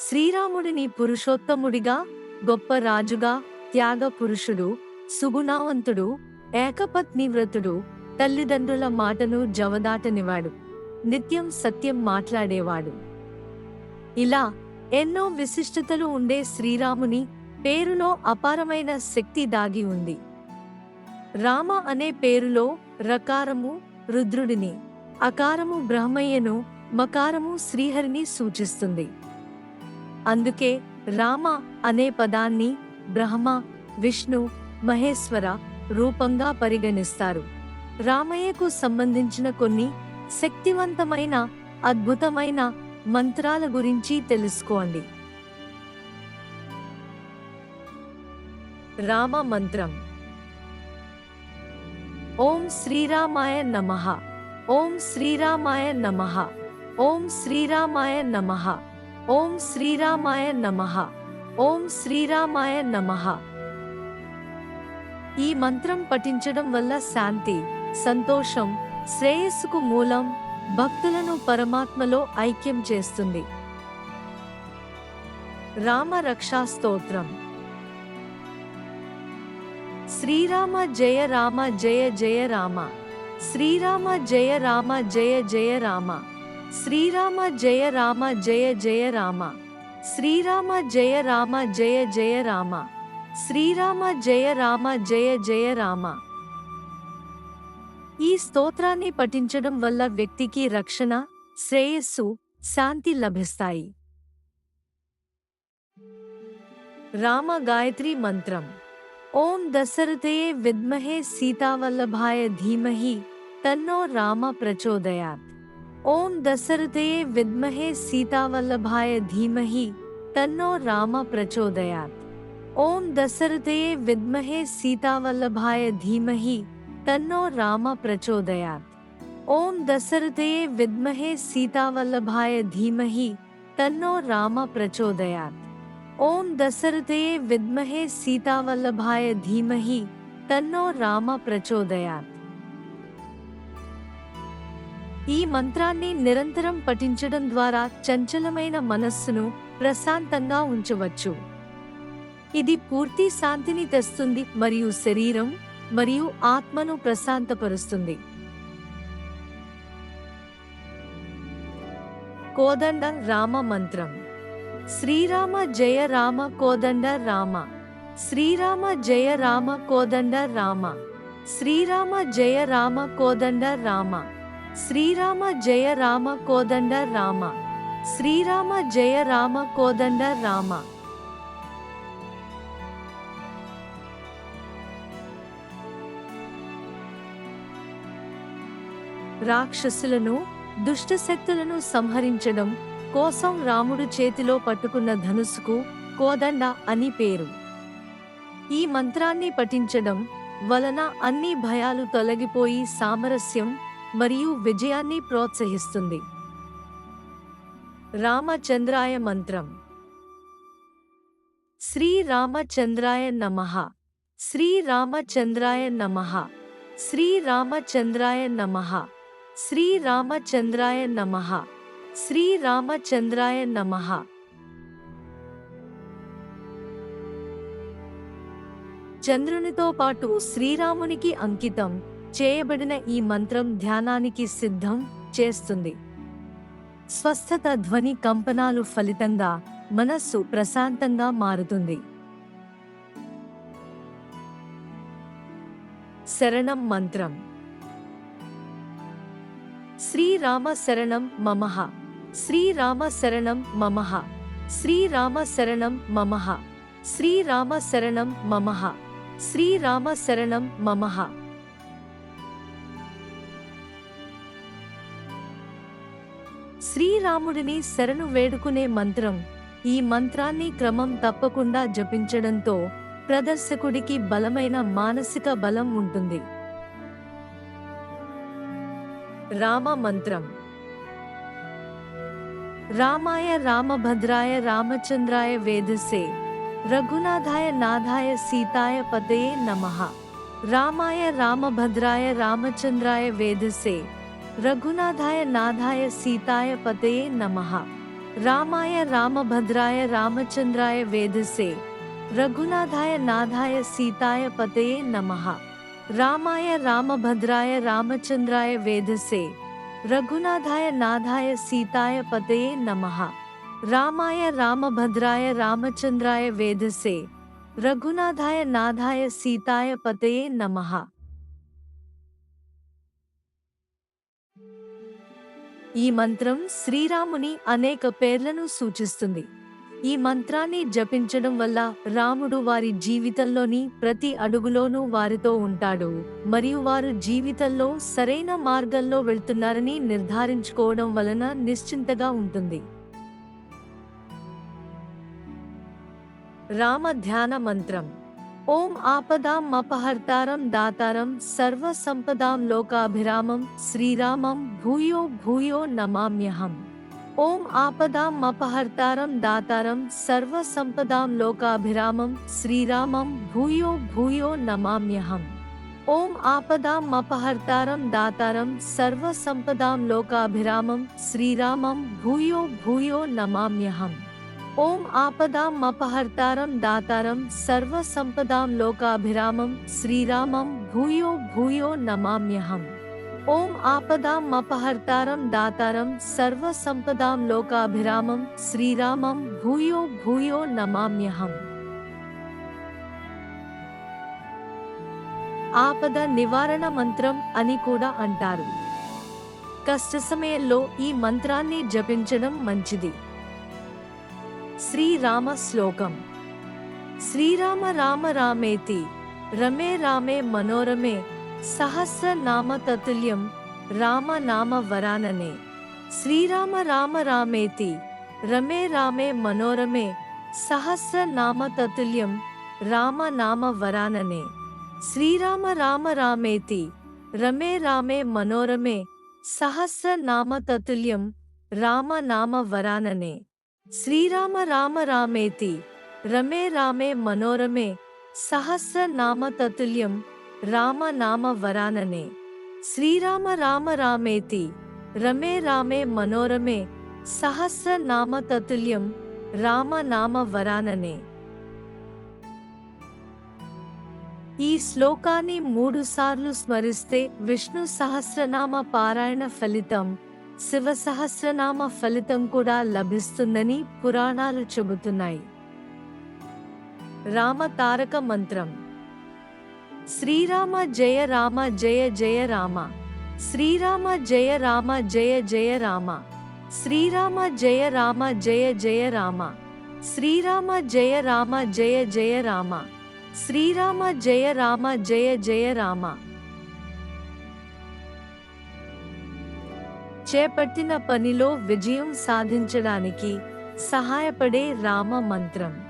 శ్రీరాముడిని పురుషోత్తముడిగా గొప్ప రాజుగా త్యాగ పురుషుడు సుగుణావంతుడు ఏకపత్నివ్రతుడు తల్లిదండ్రుల మాటను జవదాటనివాడు నిత్యం సత్యం మాట్లాడేవాడు. ఇలా ఎన్నో విశిష్టతలు ఉండే శ్రీరాముని పేరులో అపారమైన శక్తి దాగి ఉంది. రామ అనే పేరులో రకారము రుద్రుడిని అకారము బ్రహ్మయ్యను మకారము శ్రీహరిని సూచిస్తుంది. అందుకే రామ అనే పదాన్ని బ్రహ్మ విష్ణు మహేశ్వర రూపంగా పరిగణిస్తారు. రామయ్యకు సంబంధించిన కొన్ని శక్తివంతమైన అద్భుతమైన మంత్రాల గురించి తెలుసుకోండి. రామ మంత్రం. ఓం శ్రీరామాయ నమః. ఓం శ్రీరామాయ నమః. ఓం శ్రీరామాయ నమః. ఓం శ్రీరామాయ నమః. ఓం శ్రీరామాయ నమః. ఈ మంత్రం పఠించడం వల్ల శాంతి సంతోషం శ్రేయస్సుకు మూలం భక్తులను పరమాత్మలో ఐక్యం చేస్తుంది. రామ రక్షా స్తోత్రం. శ్రీరామ జయ రామ జయ జయ రామ. శ్రీరామ జయ రామ జయ జయ రామ. శ్రీరామ జయ రామ జయ జయ రామ శ్రీరామ జయ రామ జయ జయ రామ శ్రీరామ జయ రామ జయ జయ రామ ఈ స్తోత్రాన్ని పఠించడం వల్ల వ్యక్తికి రక్షణ శ్రేయస్సు శాంతి లభిస్తాయి. రామ గాయత్రి మంత్రం. ఓం దశరథయే విద్మహే సీతావల్లభాయ ధీమహి తన్నో రామ ప్రచోదయాత్. ओम दशरथे विद्महे सीतावल्लभाय धीमहि तन्नो राम प्रचोदयात्। ओम दशरथे विद्महे सीतावल्लभाय धीमहि तन्नो राम प्रचोदयात्। ओम दशरथे विद्महे सीतावल्लभाय धीमहि तन्नो राम प्रचोदयात्। ओम दशरथे विद्महे सीतावल्लभाय धीमहि तन्नो राम प्रचोदयात्। ఈ మంత్రాన్ని నిరంతరం పఠించడం ద్వారా చంచలమైన మనస్సును ప్రశాంతంగా ఉంచవచ్చు. ఇది పూర్తి శాంతిని తెస్తుంది మరియు శరీరం మరియు ఆత్మను ప్రశాంతపరుస్తుంది. కోదండ రామ మంత్రం. శ్రీరామ జయ రామ కోదండ రామ. శ్రీరామ జయ రామ కోదండ రామ. శ్రీరామ జయ రామ కోదండ రామ. శ్రీరామ జయ రామ కోదండ రామ. శ్రీరామ జయ రామ కోదండ రామ. రాక్షసులను దుష్టశక్తులను సంహరించడం కోసం రాముడు చేతిలో పట్టుకున్న ధనుసుకు కోదండ అని పేరు. ఈ మంత్రాన్ని పఠించడం వలన అన్ని భయాలు తొలగిపోయి సామరస్యం మరియు విజయాన్ని ప్రోత్సహిస్తుంది. రామచంద్రాయ మంత్రం. శ్రీ రామచంద్రాయ నమః. శ్రీరామచంద్రాయ నమః. శ్రీరామచంద్రాయ నమః. నమ. నమః శ్రీరామచంద్రాయ నమః. చంద్రునితో పాటు శ్రీరామునికి అంకితం. చేయబడిన ఈ మంత్రం ధ్యానానికి సిద్ధం చేస్తుంది. స్వస్థత ధ్వని కంపనాలు ఫలితంగా మనస్సు ప్రశాంతంగా మారుతుంది. శరణం మంత్రం. శ్రీరామ శరణం మమః. శ్రీరామ శరణం మమః. శ్రీరామ శరణం మమః. శ్రీరామ శరణం మమః. శ్రీరామ శరణం మమః. శ్రీరాముడిని శరణు వేడుకునే మంత్రం. ఈ మంత్రాన్ని క్రమం తప్పకుండా జపించడంతో ప్రదర్శకుడికి బలమైన మానసిక బలం ఉంటుంది. రామ మంత్రం. రామాయ రామభద్రాయ రామచంద్రాయ వేదసే. రఘునాథాయ నాథాయ సీతాయ పతయే నమః. రామాయ రామభద్రాయ రామచంద్రాయ వేదసే. రఘునాథాయ నాథాయ సీతాయ పతయే నమః రామాయ రామభద్రాయ రామచంద్రాయ వేదసే రఘునాథాయ నాథాయ సీతాయ పతయే నమః రామాయ రామభద్రాయ రామచంద్రాయ వేదసే రఘునాథాయ నాథాయ సీతాయ పతయే నమః రామాయ రామభద్రాయ రామచంద్రాయ వేదసే రఘునాథాయ నాథాయ సీతాయ పతయే నమః ఈ మంత్రం శ్రీరాముని అనేక పేర్లను సూచిస్తుంది. ఈ మంత్రాన్ని జపించడం వల్ల రాముడు వారి జీవితంలోని ప్రతి అడుగులోనూ వారితో ఉంటాడు. మరియు వారు జీవితంలో సరైన మార్గంలో వెళ్తున్నారని నిర్ధారించుకోవడం వలన నిశ్చింతగా ఉంటుంది. రామ ధ్యాన మంత్రం ఓం ఆపదాం అపహర్తారం దాతారం సర్వ సంపదాం లోకాభిరామం శ్రీరామం భూయో భూయో నమామ్యహం ఓం ఆపదాం అపహర్తారం దాతారం సర్వ సంపదాం లోకాభిరామం శ్రీరామం భూయో భూయో నమామ్యహం ఓం ఆపదాం అపహర్తారం దాతారం సర్వ సంపదాం లోకాభిరామం శ్రీరామం భూయో భూయో నమామ్యహం ఓం ఆపదాం అపహర్తారం దాతారం సర్వ సంపదాం లోకాభిరామం శ్రీరామం భూయో భూయో నమామ్యహం. ఓం ఆపదాం అపహర్తారం దాతారం సర్వ సంపదాం లోకాభిరామం శ్రీరామం భూయో భూయో నమామ్యహం. ఆపద నివారణ మంత్రం అని కూడా అంటారు. కష్ట సమయంలో ఈ మంత్రాన్ని జపించడం మంచిది. శ్రీరామ శ్లోకం శ్రీరామ రామ రామేతి రమే రామే మనోరమే సహస్రనామ తతుల్యం రామ నామ వరాననే శ్రీరామ రామ రామేతి రమే రామే మనోరమే సహస్రనామ తతుల్యం రామ నామ వరాననే శ్రీరామ రామ రామేతి రమే రామే మనోరమే సహస్రనామ తతుల్యం రామ నామ వరాననే శ్రీరామ రామ రామేతి రమే రామే మనోరమే సహస్రనామ తతుల్యం రామ నామ వరాననే. శ్రీరామ రామ రామేతి రమే రామే మనోరమే సహస్రనామ తతుల్యం రామ నామ వరాననే. ఈ శ్లోకాన్ని మూడుసార్లు స్మరిస్తే విష్ణు సహస్రనామ పారాయణ ఫలితం శివ సహస్రనామ ఫలితం కూడా లభిస్తుందని పురాణాలు చెబుతున్నాయి. రామ తారక మంత్రం. శ్రీరామ జయ రామ జయ జయ రామ. శ్రీరామ జయ రామ జయ జయ రామ. శ్రీరామ జయ రామ జయ జయ రామ. శ్రీరామ జయ రామ జయ జయ రామ. శ్రీరామ జయ రామ జయ జయ రామ. చేపట్టిన పనిలో విజయం సాధించడానికి సహాయపడే రామ మంత్రం.